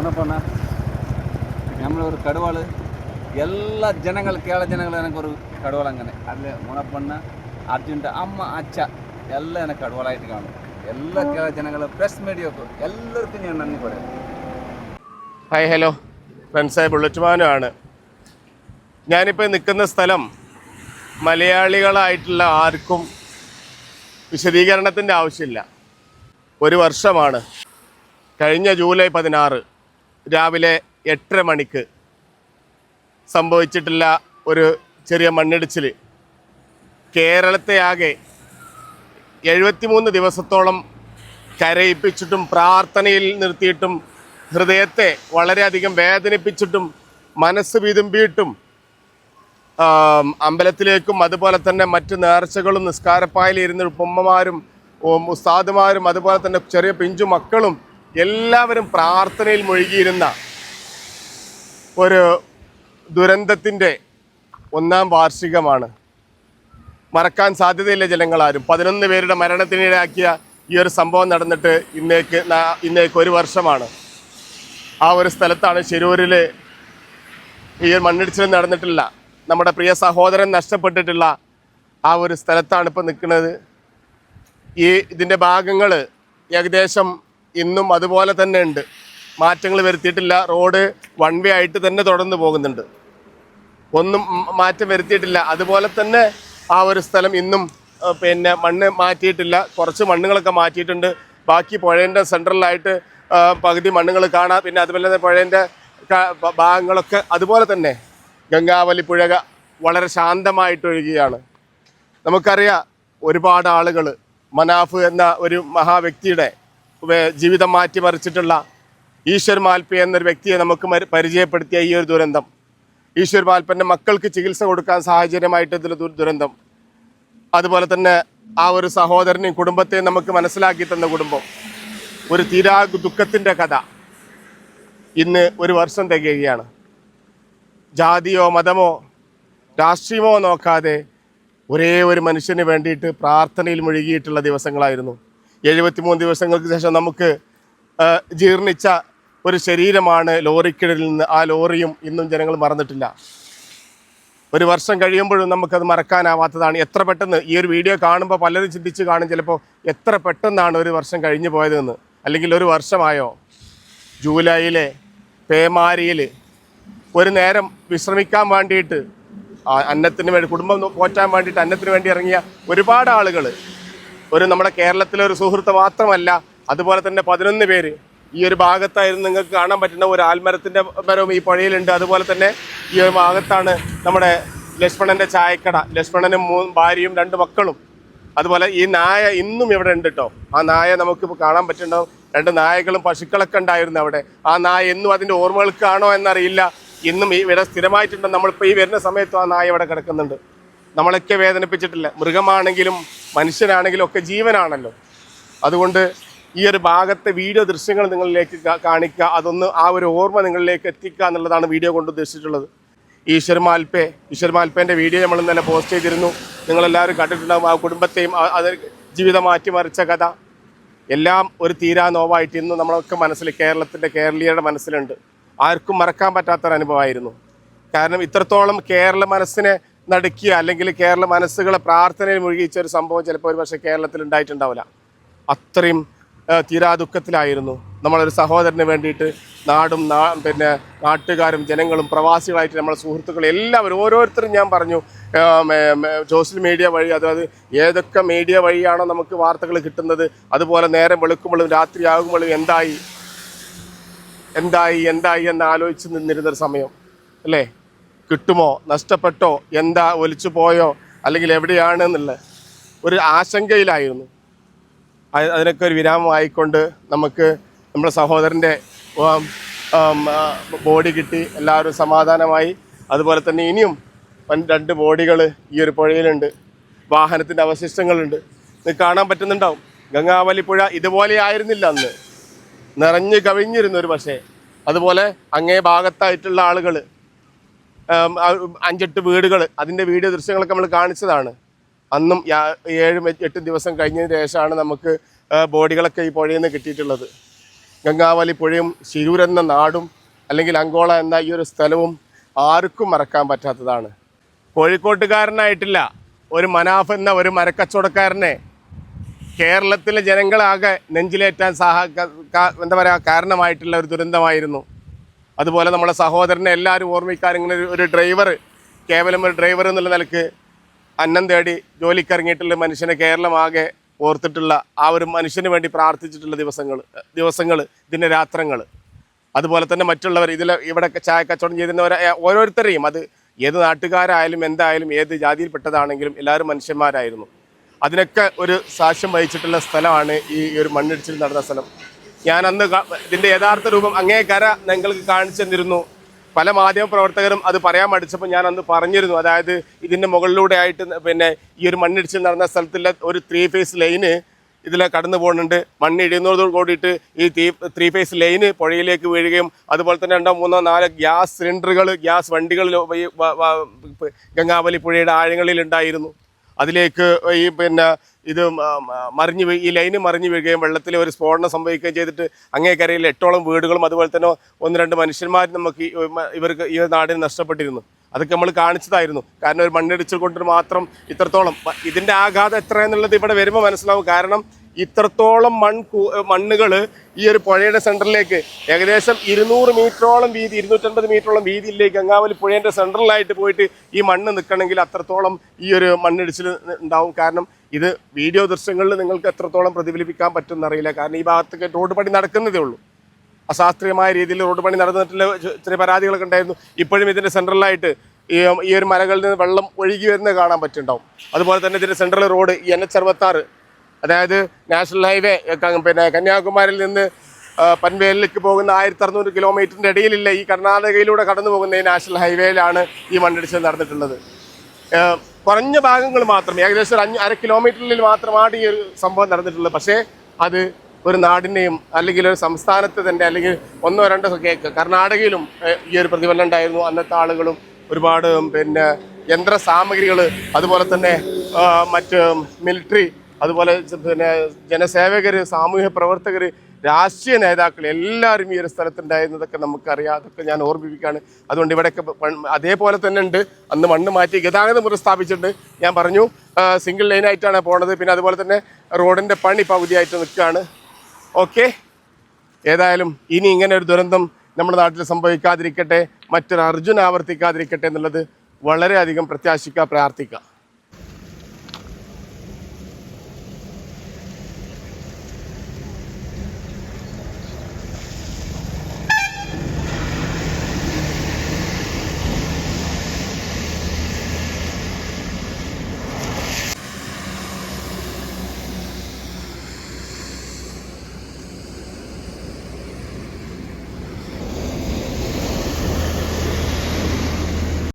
முன்னப்போனா നമ്മളെ ഒരു കടുവാള് എല്ലാ ജനങ്ങൾ കേരള ജനങ്ങൾ എനിക്കൊരു കടുവാൾ അങ്ങനെ അതിൽ മുണപ്പണ്ണ അർജുൻ്റെ അമ്മ അച്ഛ എല്ലാം എന്നെ കടുവാളായിട്ട് കാണും എല്ലാ കേരള ജനങ്ങൾ പ്രസ് മീഡിയക്കും എല്ലാവർക്കും ഞാൻ നന്ദി പറയാം ഹായ് ഹലോ ഫ്രണ്ട്സായ ബുള്ളറ്റ് ആണ് ഞാനിപ്പോൾ നിൽക്കുന്ന സ്ഥലം മലയാളികളായിട്ടുള്ള ആർക്കും വിശദീകരണത്തിൻ്റെ ആവശ്യമില്ല ഒരു വർഷമാണ് കഴിഞ്ഞ ജൂലൈ പതിനാറ് രാവിലെ എട്ടര മണിക്ക് സംഭവിച്ചിട്ടില്ല ഒരു ചെറിയ മണ്ണിടിച്ചിൽ കേരളത്തെ ആകെ എഴുപത്തിമൂന്ന് ദിവസത്തോളം കരയിപ്പിച്ചിട്ടും പ്രാർത്ഥനയിൽ നിർത്തിയിട്ടും ഹൃദയത്തെ വളരെയധികം വേദനിപ്പിച്ചിട്ടും മനസ്സ് വിതുമ്പിയിട്ടും അമ്പലത്തിലേക്കും അതുപോലെ തന്നെ മറ്റ് നേർച്ചകളും നിസ്കാരപ്പായിലിരുന്ന് ഉമ്മമാരും ഉസ്താദുമാരും അതുപോലെ തന്നെ ചെറിയ പിഞ്ചു മക്കളും എല്ലാവരും പ്രാർത്ഥനയിൽ മുഴുകിയിരുന്ന ഒരു ദുരന്തത്തിന്റെ ഒന്നാം വാർഷികമാണ്. മറക്കാൻ സാധ്യതയില്ല ജനങ്ങളാരും. പതിനൊന്ന് പേരുടെ മരണത്തിനിടയാക്കിയ ഈ ഒരു സംഭവം നടന്നിട്ട് ഇന്നേക്ക് ഇന്നേക്ക് ഒരു വർഷമാണ്. ആ ഒരു സ്ഥലത്താണ് ശിരൂരിൽ ഈ ഒരു മണ്ണിടിച്ചിൽ നടന്നിട്ടില്ല നമ്മുടെ പ്രിയ സഹോദരൻ നഷ്ടപ്പെട്ടിട്ടുള്ള ആ ഒരു സ്ഥലത്താണ് ഇപ്പോൾ നിൽക്കുന്നത്. ഈ ഇതിന്റെ ഭാഗങ്ങൾ ഏകദേശം ഇന്നും അതുപോലെ തന്നെ ഉണ്ട്. മാറ്റങ്ങൾ വരുത്തിയിട്ടില്ല. റോഡ് വൺ വേ ആയിട്ട് തന്നെ തുടർന്ന് പോകുന്നുണ്ട്. ഒന്നും മാറ്റം വരുത്തിയിട്ടില്ല. അതുപോലെ തന്നെ ആ ഒരു സ്ഥലം ഇന്നും പിന്നെ മണ്ണ് മാറ്റിയിട്ടില്ല. കുറച്ച് മണ്ണുകളൊക്കെ മാറ്റിയിട്ടുണ്ട്. ബാക്കി പുഴേന്റെ സെൻട്രലായിട്ട് പകുതി മണ്ണുകൾ കാണാം. പിന്നെ അതുപോലെ തന്നെ പുഴേന്റെ ഭാഗങ്ങളൊക്കെ അതുപോലെ തന്നെ ഗംഗാവലി പുഴ വളരെ ശാന്തമായിട്ട് ഒഴുകുകയാണ് നമുക്കറിയാം ഒരുപാട് ആളുകൾ മനാഫ് എന്ന ഒരു മഹാവ്യക്തിയുടെ ജീവിതം മാറ്റിമറിച്ചിട്ടുള്ള ഈശ്വർ മാൽപ്പി എന്നൊരു വ്യക്തിയെ നമുക്ക് പരിചയപ്പെടുത്തിയ ഈ ഒരു ദുരന്തം. ഈശ്വർ മാൽപ്പന്റെ മക്കൾക്ക് ചികിത്സ കൊടുക്കാൻ സാഹചര്യമായിട്ട് ദുരന്തം. അതുപോലെ തന്നെ ആ ഒരു സഹോദരനെയും കുടുംബത്തെയും നമുക്ക് മനസ്സിലാക്കി തന്ന കുടുംബം. ഒരു തീരാ ദുഃഖത്തിന്റെ കഥ. ഇന്ന് ഒരു വർഷം തികയുകയാണ്. ജാതിയോ മതമോ രാഷ്ട്രീയമോ നോക്കാതെ ഒരേ ഒരു മനുഷ്യന് വേണ്ടിയിട്ട് പ്രാർത്ഥനയിൽ മുഴുകിയിട്ടുള്ള ദിവസങ്ങളായിരുന്നു. എഴുപത്തിമൂന്ന് ദിവസങ്ങൾക്ക് ശേഷം നമുക്ക് ജീർണിച്ച ഒരു ശരീരമാണ് ലോറിക്കിടയിൽ നിന്ന് ആ ലോറിയും ഇന്നും ജനങ്ങൾ മറന്നിട്ടില്ല. ഒരു വർഷം കഴിയുമ്പോഴും നമുക്കത് മറക്കാനാവാത്തതാണ്. എത്ര പെട്ടെന്ന് ഈ ഒരു വീഡിയോ കാണുമ്പോൾ പലരും ചിന്തിച്ച് കാണും ചിലപ്പോൾ എത്ര പെട്ടെന്നാണ് ഒരു വർഷം കഴിഞ്ഞു പോയതെന്ന്. അല്ലെങ്കിൽ ഒരു വർഷമായോ? ജൂലൈയിലെ പേമാരിയിൽ ഒരു നേരം വിശ്രമിക്കാൻ വേണ്ടിയിട്ട് അന്നത്തിന് വേണ്ടി കുടുംബം പോറ്റാൻ വേണ്ടിയിട്ട് അന്നത്തിന് വേണ്ടി ഇറങ്ങിയ ഒരുപാട് ആളുകൾ ഒരു നമ്മുടെ കേരളത്തിലെ ഒരു സുഹൃത്ത് മാത്രമല്ല അതുപോലെ തന്നെ പതിനൊന്ന് പേര്. ഈ ഒരു ഭാഗത്തായിരുന്നു നിങ്ങൾക്ക് കാണാൻ പറ്റുന്ന ഒരു ആൽമരത്തിന്റെ മരവും ഈ പുഴയിലുണ്ട്. അതുപോലെ തന്നെ ഈ ഒരു ഭാഗത്താണ് നമ്മുടെ ലക്ഷ്മണന്റെ ചായക്കട. ലക്ഷ്മണനും മൂ ഭാര്യയും രണ്ട് മക്കളും. അതുപോലെ ഈ നായ ഇന്നും ഇവിടെ ഉണ്ട് കേട്ടോ ആ നായ നമുക്കിപ്പോൾ കാണാൻ പറ്റുന്നുണ്ടാവും രണ്ട് നായകളും പശുക്കളൊക്കെ ഉണ്ടായിരുന്നു അവിടെ. ആ നായ എന്നും അതിന്റെ ഓർമ്മകൾക്കാണോ എന്നറിയില്ല. ഇന്നും ഈ ഇവിടെ സ്ഥിരമായിട്ടുണ്ട്. നമ്മളിപ്പോൾ ഈ വരുന്ന സമയത്തും ആ നായ ഇവിടെ കിടക്കുന്നുണ്ട്. നമ്മളൊക്കെ വേദനിപ്പിച്ചിട്ടില്ല. മൃഗമാണെങ്കിലും മനുഷ്യനാണെങ്കിലും ഒക്കെ ജീവനാണല്ലോ. അതുകൊണ്ട് ഈ ഒരു ഭാഗത്തെ വീഡിയോ ദൃശ്യങ്ങൾ നിങ്ങളിലേക്ക് കാണിക്കുക. അതൊന്ന് ആ ഒരു ഓർമ്മ നിങ്ങളിലേക്ക് എത്തിക്കുക എന്നുള്ളതാണ് വീഡിയോ കൊണ്ട് ഉദ്ദേശിച്ചിട്ടുള്ളത്. ഈശ്വർ മാൽപ്പേ ഈശ്വർ മാൽപ്പേന്റെ വീഡിയോ നമ്മൾ ഇന്നലെ പോസ്റ്റ് ചെയ്തിരുന്നു. നിങ്ങളെല്ലാവരും കണ്ടിട്ടുണ്ടാകും ആ കുടുംബത്തെയും അത് ജീവിതം മാറ്റിമറിച്ച കഥ. എല്ലാം ഒരു തീരാ നോവായിട്ട് ഇന്ന് നമ്മളൊക്കെ മനസ്സിൽ കേരളത്തിന്റെ കേരളീയരുടെ മനസ്സിലുണ്ട്. ആർക്കും മറക്കാൻ പറ്റാത്തൊരനുഭവമായിരുന്നു. കാരണം ഇത്രത്തോളം കേരള മനസ്സിനെ നടുക്കിയ അല്ലെങ്കിൽ കേരള മനസ്സുകളെ പ്രാർത്ഥനയിൽ മുഴുകിച്ച ഒരു സംഭവം ചിലപ്പോൾ ഒരു പക്ഷേ കേരളത്തിൽ ഉണ്ടായിട്ടുണ്ടാവില്ല. അത്രയും തീരാ ദുഃഖത്തിലായിരുന്നു നമ്മളൊരു സഹോദരന് വേണ്ടിയിട്ട് നാടും നാ പിന്നെ നാട്ടുകാരും ജനങ്ങളും പ്രവാസികളായിട്ട് നമ്മളെ സുഹൃത്തുക്കൾ എല്ലാവരും ഓരോരുത്തരും ഞാൻ പറഞ്ഞു സോഷ്യൽ മീഡിയ വഴി അതായത് ഏതൊക്കെ മീഡിയ വഴിയാണോ നമുക്ക് വാർത്തകൾ കിട്ടുന്നത് അതുപോലെ നേരം വെളുക്കുമ്പോഴും രാത്രിയാകുമ്പോഴും എന്തായി? എന്തായി എന്തായി എന്ന് ആലോചിച്ച് നിന്നിരുന്നൊരു സമയം അല്ലേ? കിട്ടുമോ? നഷ്ടപ്പെട്ടോ? എന്താ ഒലിച്ചു പോയോ? അല്ലെങ്കിൽ എവിടെയാണ് എന്നുള്ള ഒരു ആശങ്കയിലായിരുന്നു. അതിനൊക്കെ ഒരു വിരാമമായിക്കൊണ്ട് നമുക്ക് നമ്മുടെ സഹോദരന്റെ ബോഡി കിട്ടി. എല്ലാവരും സമാധാനമായി. അതുപോലെ തന്നെ ഇനിയും രണ്ട് ബോഡികൾ ഈ ഒരു പുഴയിലുണ്ട്. വാഹനത്തിന്റെ അവശിഷ്ടങ്ങളുണ്ട്. ഇത് കാണാൻ പറ്റുന്നുണ്ടാവും. ഗംഗാവലി പുഴ ഇതുപോലെ ആയിരുന്നില്ല അന്ന്. നിറഞ്ഞു കവിഞ്ഞിരുന്നു ഒരു പക്ഷേ. അതുപോലെ അങ്ങേ ഭാഗത്തായിട്ടുള്ള ആളുകൾ അഞ്ചെട്ട് വീടുകൾ അതിന്റെ വീഡിയോ ദൃശ്യങ്ങളൊക്കെ നമ്മൾ കാണിച്ചതാണ്. അന്നും ഏഴും എട്ടും ദിവസം കഴിഞ്ഞതിന് ശേഷമാണ് നമുക്ക് ബോഡികളൊക്കെ ഈ പുഴയിൽ നിന്ന് കിട്ടിയിട്ടുള്ളത്. ഗംഗാവലി പുഴയും ശിരൂർ എന്ന നാടും അല്ലെങ്കിൽ അങ്കോള എന്ന ഈ ഒരു സ്ഥലവും ആർക്കും മറക്കാൻ പറ്റാത്തതാണ്. കോഴിക്കോട്ടുകാരനായിട്ടില്ല. ഒരു മനാഫ് എന്ന ഒരു മരക്കച്ചവടക്കാരനെ കേരളത്തിലെ ജനങ്ങളാകെ നെഞ്ചിലേറ്റാൻ സഹ എന്താ പറയുക കാരണമായിട്ടുള്ള ഒരു ദുരന്തമായിരുന്നു. അതുപോലെ നമ്മളെ സഹോദരനെ എല്ലാവരും ഓർമ്മിക്കാൻ ഇങ്ങനെ ഒരു- ഡ്രൈവർ കേവലം ഒരു ഡ്രൈവർ എന്നുള്ള നിലയ്ക്ക് അന്നം തേടി ജോലിക്കിറങ്ങിയിട്ടുള്ള മനുഷ്യനെ കേരളമാകെ ഓർത്തിട്ടുള്ള ആ ഒരു മനുഷ്യന് വേണ്ടി പ്രാർത്ഥിച്ചിട്ടുള്ള ദിവസങ്ങൾ ദിവസങ്ങൾ ഇതിന്റെ രാത്രങ്ങൾ. അതുപോലെ തന്നെ മറ്റുള്ളവർ ഇതിൽ ഇവിടെ ചായ കച്ചവടം ചെയ്യുന്നവരെ ഓരോരുത്തരെയും അത് ഏത് നാട്ടുകാരായാലും എന്തായാലും ഏത് ജാതിയിൽപ്പെട്ടതാണെങ്കിലും എല്ലാവരും മനുഷ്യന്മാരായിരുന്നു. അതിനൊക്കെ ഒരു സാക്ഷ്യം വഹിച്ചിട്ടുള്ള സ്ഥലമാണ് ഈ ഒരു മണ്ണിടിച്ചിൽ നടന്ന സ്ഥലം. ഞാൻ അന്ന് ഇതിന്റെ യഥാർത്ഥ രൂപം അങ്ങേ കര നിങ്ങൾക്ക് കാണിച്ചു തന്നിരുന്നു. പല മാധ്യമ പ്രവർത്തകരും അത് പറയാൻ മടിച്ചപ്പോൾ ഞാൻ അന്ന് പറഞ്ഞിരുന്നു. അതായത് ഇതിന്റെ മുകളിലൂടെ ആയിട്ട് പിന്നെ ഈ ഒരു മണ്ണിടിച്ചിൽ നടന്ന സ്ഥലത്തിലെ ഒരു ത്രീ ഫേസ് ലൈന് ഇതിലെ കടന്നു പോകുന്നുണ്ട്. മണ്ണിടിയുന്നതോട് കൂടിയിട്ട് ഈ തീ ത്രീ ഫേസ് ലൈന് പുഴയിലേക്ക് വീഴുകയും അതുപോലെ തന്നെ രണ്ടോ മൂന്നോ നാലോ ഗ്യാസ് സിലിണ്ടറുകൾ ഗ്യാസ് വണ്ടികൾ ഈ വ- വ- ഗംഗാവലി പുഴയുടെ ആഴങ്ങളിൽ ഉണ്ടായിരുന്നു. അതിലേക്ക് ഈ പിന്നെ ഇത് മറിഞ്ഞു ഈ ലൈന് മറിഞ്ഞു വീഴുകയും വെള്ളത്തിൽ ഒരു സ്ഫോടനം സംഭവിക്കുകയും ചെയ്തിട്ട് അങ്ങേക്കരയിൽ എട്ടോളം വീടുകളും അതുപോലെ തന്നെ ഒന്ന് രണ്ട് മനുഷ്യന്മാർ നമുക്ക് ഇവർക്ക് ഈ നാടിന് നഷ്ടപ്പെട്ടിരുന്നു. അതൊക്കെ നമ്മൾ കാണിച്ചതായിരുന്നു. കാരണം ഒരു മണ്ണിടിച്ചിൽ കൊണ്ട് മാത്രം ഇത്രത്തോളം. ഇതിന്റെ ആഘാതം എത്ര എന്നുള്ളത് ഇവിടെ വരുമ്പോൾ മനസ്സിലാവും. കാരണം ഇത്രത്തോളം മൺ മണ്ണുകൾ ഈ ഒരു പുഴയുടെ സെന്ററിലേക്ക് ഏകദേശം ഇരുന്നൂറ് മീറ്ററോളം വീതി ഇരുന്നൂറ്റൻപത് മീറ്ററോളം വീതിയിലേക്ക് ഗംഗാവലി പുഴേന്റെ സെന്ററിലായിട്ട് പോയിട്ട് ഈ മണ്ണ് നിൽക്കണമെങ്കിൽ അത്രത്തോളം ഈ ഒരു മണ്ണിടിച്ചിൽ ഉണ്ടാവും. കാരണം ഇത് വീഡിയോ ദൃശ്യങ്ങളിൽ നിങ്ങൾക്ക് എത്രത്തോളം പ്രതിഫലിപ്പിക്കാൻ പറ്റുമെന്ന് അറിയില്ല കാരണം ഈ ഭാഗത്തൊക്കെ റോഡ് പണി നടക്കുന്നതേ ഉള്ളൂ. അശാസ്ത്രീയമായ രീതിയിൽ റോഡ് പണി നടന്നിട്ടുള്ള ചെറിയ പരാതികളൊക്കെ ഉണ്ടായിരുന്നു. ഇപ്പോഴും ഇതിന്റെ സെൻട്രലായിട്ട് ഈ ഒരു മലകളിൽ നിന്ന് വെള്ളം ഒഴുകി വരുന്നത് കാണാൻ പറ്റുന്നുണ്ടാവും. അതുപോലെ തന്നെ ഇതിന്റെ സെൻട്രൽ റോഡ് എൻ എച്ച് അറുപത്താറ് അതായത് നാഷണൽ ഹൈവേ പിന്നെ കന്യാകുമാരിയിൽ നിന്ന് പൻവേലിലേക്ക് പോകുന്ന ആയിരത്തി അറുന്നൂറ് കിലോമീറ്ററിന്റെ ഇടയിലില്ല ഈ കർണാടകയിലൂടെ കടന്നു പോകുന്ന ഈ നാഷണൽ ഹൈവേയിലാണ് ഈ മണ്ണിടിച്ചിൽ നടന്നിട്ടുള്ളത്. കുറഞ്ഞ ഭാഗങ്ങൾ മാത്രം ഏകദേശം ഒരു അഞ്ച് അര കിലോമീറ്ററിൽ മാത്രമാണ് ഈ ഒരു സംഭവം നടന്നിട്ടുള്ളത്. പക്ഷേ അത് ഒരു നാടിനെയും അല്ലെങ്കിൽ ഒരു സംസ്ഥാനത്ത് തന്നെ അല്ലെങ്കിൽ ഒന്നോ രണ്ടോ കേക്ക് കർണാടകയിലും ഈ ഒരു പ്രതിഫലനം ഉണ്ടായിരുന്നു. അന്നത്തെ ആളുകളും ഒരുപാട് പിന്നെ യന്ത്ര സാമഗ്രികൾ അതുപോലെ തന്നെ മറ്റ് മിലിറ്ററി അതുപോലെ പിന്നെ ജനസേവകർ സാമൂഹ്യ പ്രവർത്തകർ രാഷ്ട്രീയ നേതാക്കൾ എല്ലാവരും ഈ ഒരു സ്ഥലത്തുണ്ടായിരുന്നതൊക്കെ നമുക്കറിയാം. അതൊക്കെ ഞാൻ ഓർമ്മിപ്പിക്കുകയാണ്. അതുകൊണ്ട് ഇവിടെയൊക്കെ അതേപോലെ തന്നെ ഉണ്ട്. അന്ന് മണ്ണ് മാറ്റി ഗതാഗതം പുനഃസ്ഥാപിച്ചിട്ടുണ്ട് ഞാൻ പറഞ്ഞു സിംഗിൾ ലൈനായിട്ടാണ് പോണത്. പിന്നെ അതുപോലെ തന്നെ റോഡിന്റെ പണി പകുതിയായിട്ട് നിൽക്കുകയാണ്. ഓക്കെ? ഏതായാലും ഇനി ഇങ്ങനെ ഒരു ദുരന്തം നമ്മുടെ നാട്ടിൽ സംഭവിക്കാതിരിക്കട്ടെ. മറ്റൊരു അർജുൻ ആവർത്തിക്കാതിരിക്കട്ടെ എന്നുള്ളത് വളരെയധികം പ്രത്യാശിക്കുക പ്രാർത്ഥിക്കുക.